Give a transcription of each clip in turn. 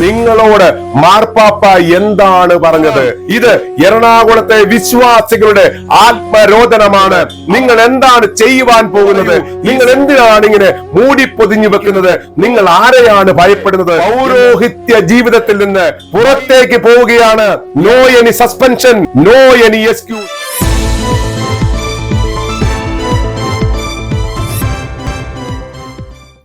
നിങ്ങളോട് മാർപ്പാപ്പ എന്താണ് പറഞ്ഞത്? ഇത് എറണാകുളത്തെ വിശ്വാസികളുടെ ആത്മരോധനമാണ് നിങ്ങൾ എന്താണ് ചെയ്യുവാൻ പോകുന്നത്? നിങ്ങൾ എന്തിനാണ് ഇങ്ങനെ മൂടിപ്പൊതിഞ്ഞു വെക്കുന്നത്? നിങ്ങൾ ആരെയാണ് ഭയപ്പെടുന്നത്? പൗരോഹിത്യ ജീവിതത്തിൽ നിന്ന് പുറത്തേക്ക് പോവുകയാണ്. No any suspension no any excuse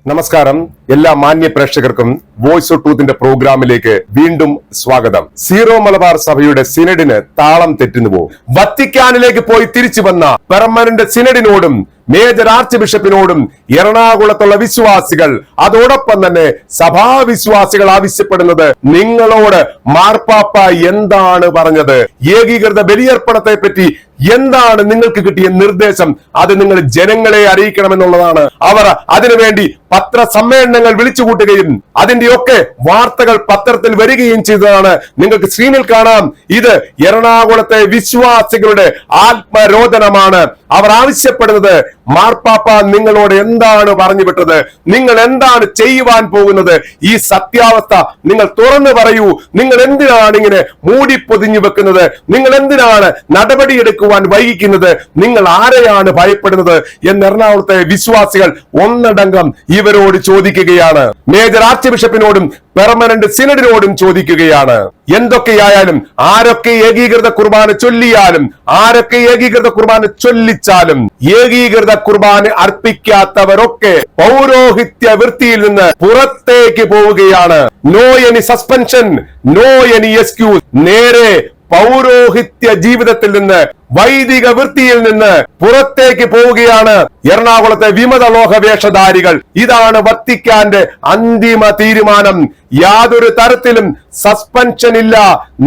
നമസ്കാരം. എല്ലാ മാന്യ പ്രേക്ഷകർക്കും വോയിസ് ഓഫ് ട്രൂത്തിന്റെ പ്രോഗ്രാമിലേക്ക് വീണ്ടും സ്വാഗതം. സീറോ മലബാർ സഭയുടെ സിനഡിന് താളം തെറ്റുന്നു പോകും വത്തിക്കാനിലേക്ക് പോയി തിരിച്ചു വന്ന പെർമനന്റ് സിനഡിനോടും മേജർ ആർച്ച് ബിഷപ്പിനോടും എറണാകുളത്തുള്ള വിശ്വാസികൾ അതോടൊപ്പം തന്നെ സഭാവിശ്വാസികൾ ആവശ്യപ്പെടുന്നത് നിങ്ങളോട് മാർപ്പാപ്പ എന്താണ് പറഞ്ഞത്? ഏകീകൃത ബലിയർപ്പണത്തെ പറ്റി എന്താണ് നിങ്ങൾക്ക് കിട്ടിയ നിർദ്ദേശം? അത് നിങ്ങൾ ജനങ്ങളെ അറിയിക്കണമെന്നുള്ളതാണ്. അവർ അതിനുവേണ്ടി പത്രസമ്മേളനങ്ങൾ വിളിച്ചു കൂട്ടുകയും അതിന്റെയൊക്കെ വാർത്തകൾ പത്രത്തിൽ വരികയും ചെയ്തതാണ്. നിങ്ങൾക്ക് സ്ക്രീനിൽ കാണാം. ഇത് എറണാകുളത്തെ വിശ്വാസികളുടെ ആത്മരോധനമാണ് അവർ ആവശ്യപ്പെടുന്നത് മാർപ്പാപ്പ നിങ്ങളോട് എന്താണ് പറഞ്ഞു വിട്ടത്? നിങ്ങൾ എന്താണ് ചെയ്യുവാൻ പോകുന്നത്? ഈ സത്യാവസ്ഥ നിങ്ങൾ തുറന്നു പറയൂ. നിങ്ങൾ എന്തിനാണ് ഇങ്ങനെ മൂടി പൊതിഞ്ഞു വെക്കുന്നത്? നിങ്ങൾ എന്തിനാണ് നടപടിയെടുക്കുവാൻ വൈകിക്കുന്നത്? നിങ്ങൾ ആരെയാണ് ഭയപ്പെടുന്നത്? എന്ന് എറണാകുളത്തെ വിശ്വാസികൾ ഒന്നടങ്കം ഇവരോട് ചോദിക്കുകയാണ്. മേജർ ആർച്ച് ബിഷപ്പിനോടും പെർമനന്റ് സിനഡിനോടും ചോദിക്കുകയാണ്. എന്തൊക്കെയായാലും ആരൊക്കെ ഏകീകൃത കുർബാന ചൊല്ലിയാലും ആരൊക്കെ ഏകീകൃത കുർബാന ചൊല്ലിച്ചാലും ഏകീകൃത കുർബാന അർപ്പിക്കാത്തവരൊക്കെ പൗരോഹിത്യ വൃത്തിയിൽ നിന്ന് പുറത്തേക്ക് പോവുകയാണ്. No any suspension no any excuse നേരെ പൗരോഹിത്യ ജീവിതത്തിൽ നിന്ന് വൈദിക വൃത്തിയിൽ നിന്ന് പുറത്തേക്ക് പോവുകയാണ് എറണാകുളത്തെ വിമത ലോക വേഷധാരികൾ ഇതാണ് വത്തിക്കാന്റെ അന്തിമ തീരുമാനം. യാതൊരു തരത്തിലും സസ്പെൻഷൻ ഇല്ല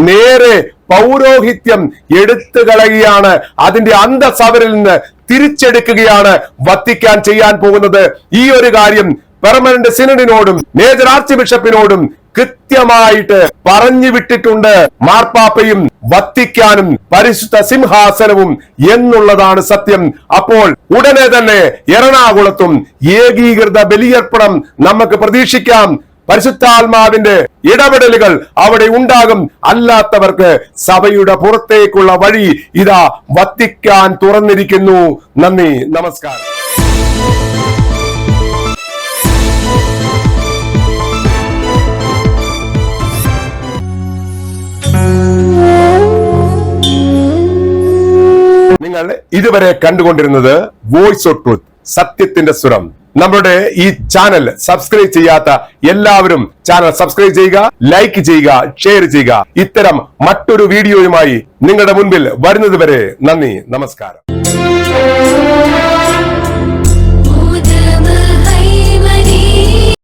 നേരെ പൗരോഹിത്യം എടുത്തു കളയുകയാണ്. അതിന്റെ അന്തസവരിൽ നിന്ന് തിരിച്ചെടുക്കുകയാണ് വത്തിക്കാൻ ചെയ്യാൻ പോകുന്നത്. ഈ ഒരു കാര്യം പെർമനന്റ് സിനഡിനോടും മേജർ ആർച്ച് ബിഷപ്പിനോടും കൃത്യമായിട്ട് പറഞ്ഞു വിട്ടിട്ടുണ്ട്. മാർപ്പാപ്പയും വത്തിക്കാനും പരിശുദ്ധ സിംഹാസനവും എന്നുള്ളതാണ് സത്യം. അപ്പോൾ ഉടനെ തന്നെ എറണാകുളത്തും ഏകീകൃത ബലിയർപ്പണം നമുക്ക് പ്രതീക്ഷിക്കാം. പരിശുദ്ധാത്മാവിന്റെ ഇടപെടലുകൾ അവിടെ ഉണ്ടാകും. അല്ലാത്തവർക്ക് സഭയുടെ പുറത്തേക്കുള്ള വഴി ഇതാ വത്തിക്കാൻ തുറന്നിരിക്കുന്നു. നന്ദി നമസ്കാരം. നിങ്ങൾ ഇതുവരെ കണ്ടുകൊണ്ടിരുന്നത് വോയിസ് ഓഫ് ട്രൂത്ത് സത്യത്തിന്റെ സ്വരം. നമ്മുടെ ഈ ചാനൽ സബ്സ്ക്രൈബ് ചെയ്യാത്ത എല്ലാവരും ചാനൽ സബ്സ്ക്രൈബ് ചെയ്യുക ലൈക്ക് ചെയ്യുക ഷെയർ ചെയ്യുക. ഇത്തരം മറ്റൊരു വീഡിയോയുമായി നിങ്ങളുടെ മുൻപിൽ വരുന്നത് വരെ നന്ദി നമസ്കാരം.